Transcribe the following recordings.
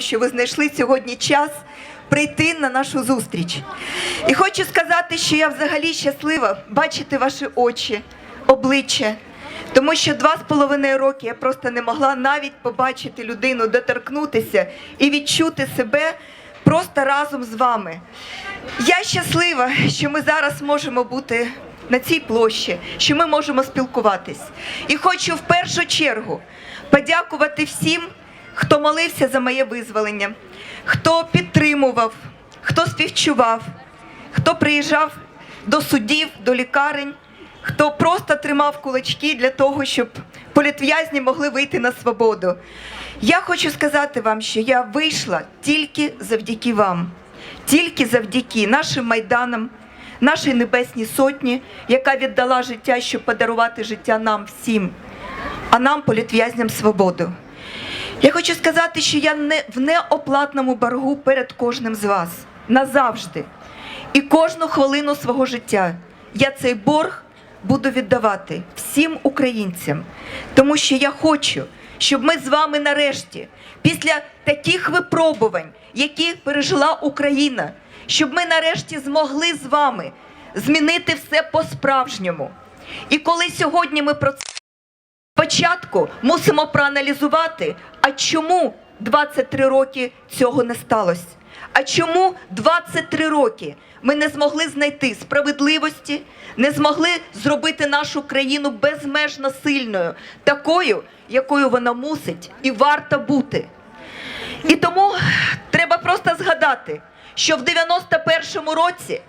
що ви знайшли сьогодні час прийти на нашу зустріч. І хочу сказати, що я взагалі щаслива бачити ваші очі, обличчя. Тому що два з половиною роки я просто не могла навіть побачити людину, доторкнутися і відчути себе просто разом з вами. Я щаслива, що ми зараз можемо бути на цій площі, що ми можемо спілкуватись. І хочу в першу чергу подякувати всім, хто молився за моє визволення, хто підтримував, хто співчував, хто приїжджав до судів, до лікарень, хто просто тримав кулачки для того, щоб політв'язні могли вийти на свободу. Я хочу сказати вам, що я вийшла тільки завдяки вам, тільки завдяки нашим майданам, нашій Небесній Сотні, яка віддала життя, щоб подарувати життя нам всім, а нам, політв'язням, свободу. Я хочу сказати, що я не в неоплатному боргу перед кожним з вас назавжди. І кожну хвилину свого життя я цей борг буду віддавати всім українцям, тому що я хочу, щоб ми з вами нарешті, після таких випробувань, які пережила Україна, щоб ми нарешті змогли з вами змінити все по-справжньому. І коли сьогодні ми про це Спочатку мусимо проаналізувати, а чому 23 роки цього не сталося? А чому 23 роки ми не змогли знайти справедливості, не змогли зробити нашу країну безмежно сильною, такою, якою вона мусить і варта бути? І тому треба просто згадати, що в 91-му році,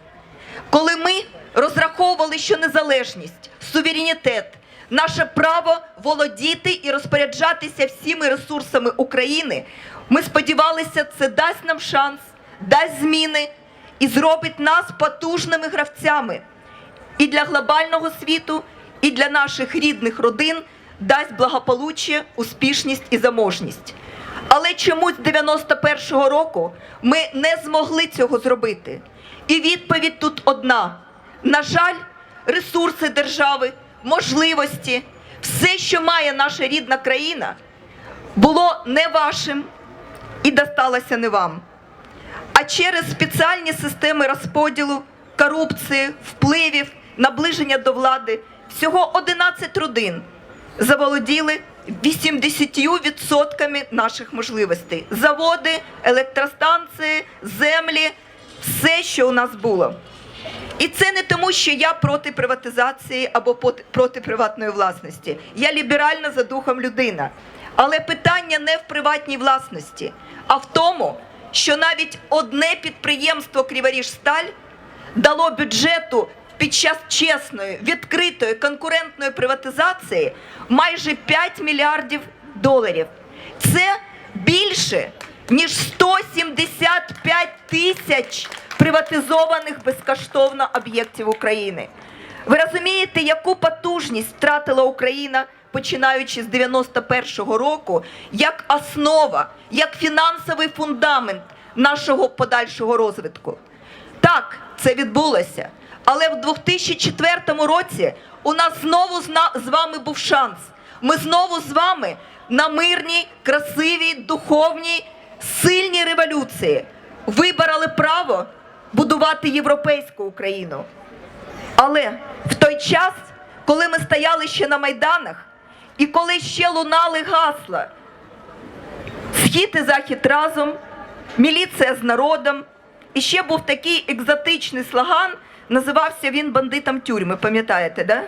коли ми розраховували, що незалежність, суверенітет, наше право володіти і розпоряджатися всіми ресурсами України, ми сподівалися, це дасть нам шанс, дасть зміни і зробить нас потужними гравцями і для глобального світу, і для наших рідних родин дасть благополуччя, успішність і заможність. Але чомусь 91-го року ми не змогли цього зробити. І відповідь тут одна: на жаль, ресурси держави, можливості, все, що має наша рідна країна, було не вашим і досталося не вам. А через спеціальні системи розподілу, корупції, впливів, наближення до влади всього 11 родин заволоділи 80% наших можливостей. Заводи, електростанції, землі, все, що у нас було. І це не тому, що я проти приватизації або проти приватної власності. Я ліберальна за духом людина. Але питання не в приватній власності, а в тому, що навіть одне підприємство Криворіжсталь дало бюджету під час чесної, відкритої, конкурентної приватизації майже 5 мільярдів доларів. Це більше ніж 175 тисяч приватизованих безкоштовно об'єктів України. Ви розумієте, яку потужність втратила Україна, починаючи з 91-го року, як основа, як фінансовий фундамент нашого подальшого розвитку? Так, це відбулося. Але в 2004 році у нас знову з вами був шанс. Ми знову з вами на мирній, красивій, духовній, сильній революції вибороли право будувати європейську Україну. Але в той час, коли ми стояли ще на майданах, і коли ще лунали гасла Схід і захід разом, міліція з народом. І ще був такий екзотичний слоган, називався він бандитам тюрми, пам'ятаєте, да?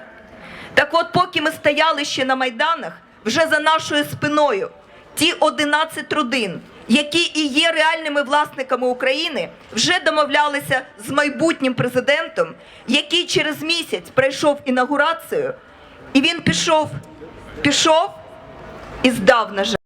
Так от, поки ми стояли ще на майданах, вже за нашою спиною, ті 11 родин, які і є реальними власниками України, вже домовлялися з майбутнім президентом, який через місяць пройшов інаугурацію, і він пішов, пішов і здав, на жаль.